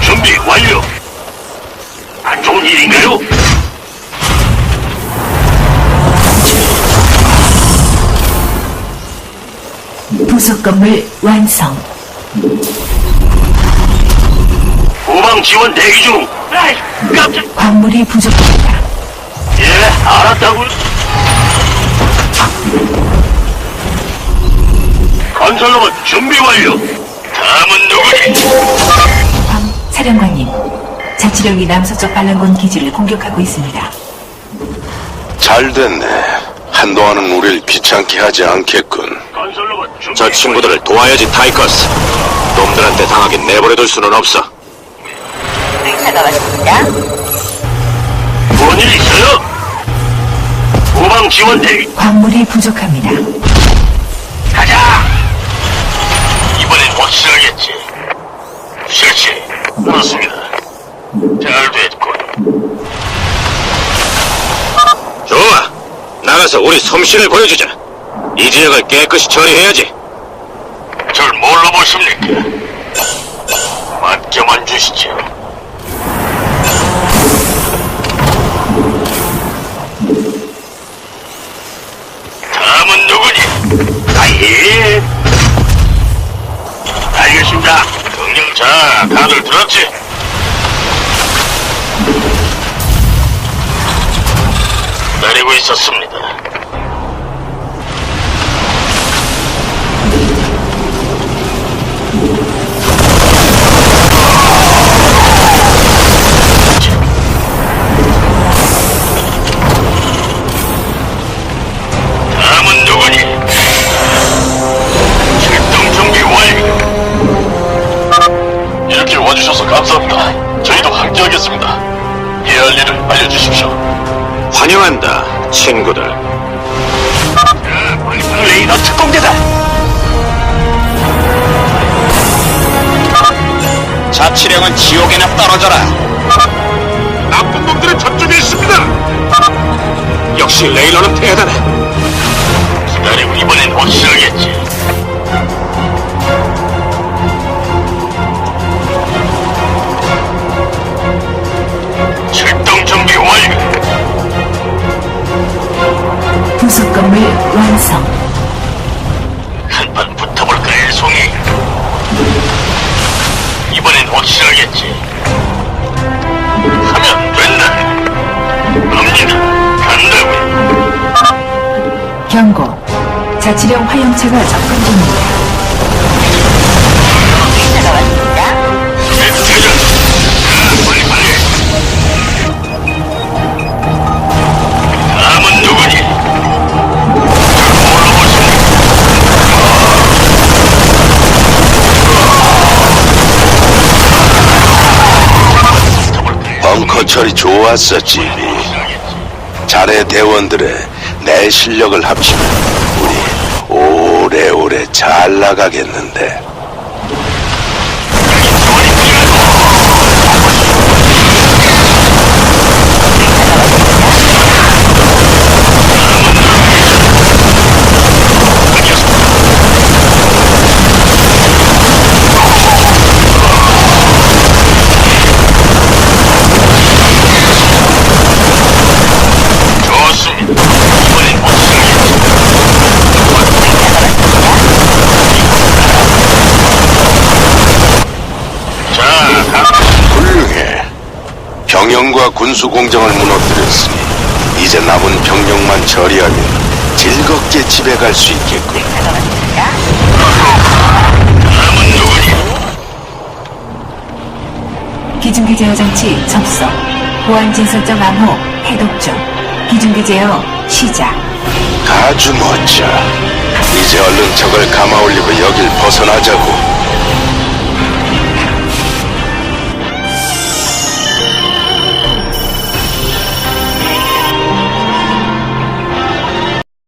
준비 완료. 안 좋은 일인가요? 부속 건물 완성. 후방 지원 대기 중. 아이, 깜짝. 광물이 부족합니다. 예, 알았다고요. 건설로봇 준비 완료. 다음은 누구니? 광 사령관님, 자치령이 남서쪽 반란군 기지를 공격하고 있습니다. 잘 됐네. 한동안은 우릴 귀찮게 하지 않겠군. 저 친구들을 도와야지 타이커스. 놈들한테 당하긴 내버려둘 수는 없어. 의사가 왔습니다. 뭔 일 있어요? 후방 지원 대기. 광물이 부족합니다. 가자. 이번엔 확실하겠지. 실시. 그렇습니다. 잘 됐군. 좋아. 나 가서 우리 솜씨를 보여주자. 이 지역을 깨끗이 처리해야지. 절 뭘로 보십니까? 맡겨만 주시죠. 다음은 누구니? 아예. 알겠습니다. 명령 자, 다들 들었지? 기다리고 있었습니다. 저희도 함께하겠습니다. 해야 할 일을 알려주십시오. 환영한다, 친구들. 레이더 특공대다. 자치령은 지옥에나 떨어져라. 나쁜 놈들은 저쪽에 있습니다. 역시 레일러는 대단해. 기다리고 이번엔 건물 완성. 한판 붙어볼까, 일송이. 이번엔 확실하겠지. 하면 된다. 갑니다. 간다고요. 경고. 자치령 화염차가 접근 중입니다. 처리 좋았어, 집이. 자네 대원들의 내 실력을 합치면 우리 오래오래 잘 나가겠는데. 군수 공장을 무너뜨렸으니 이제 남은 병력만 처리하면 즐겁게 집에 갈 수 있겠군. 기중기 제어 장치 접속. 보안 진설적 암호 해독 중. 기중기 제어 시작. 아주 멋져. 이제 얼른 적을 감아 올리고 여길 벗어나자고.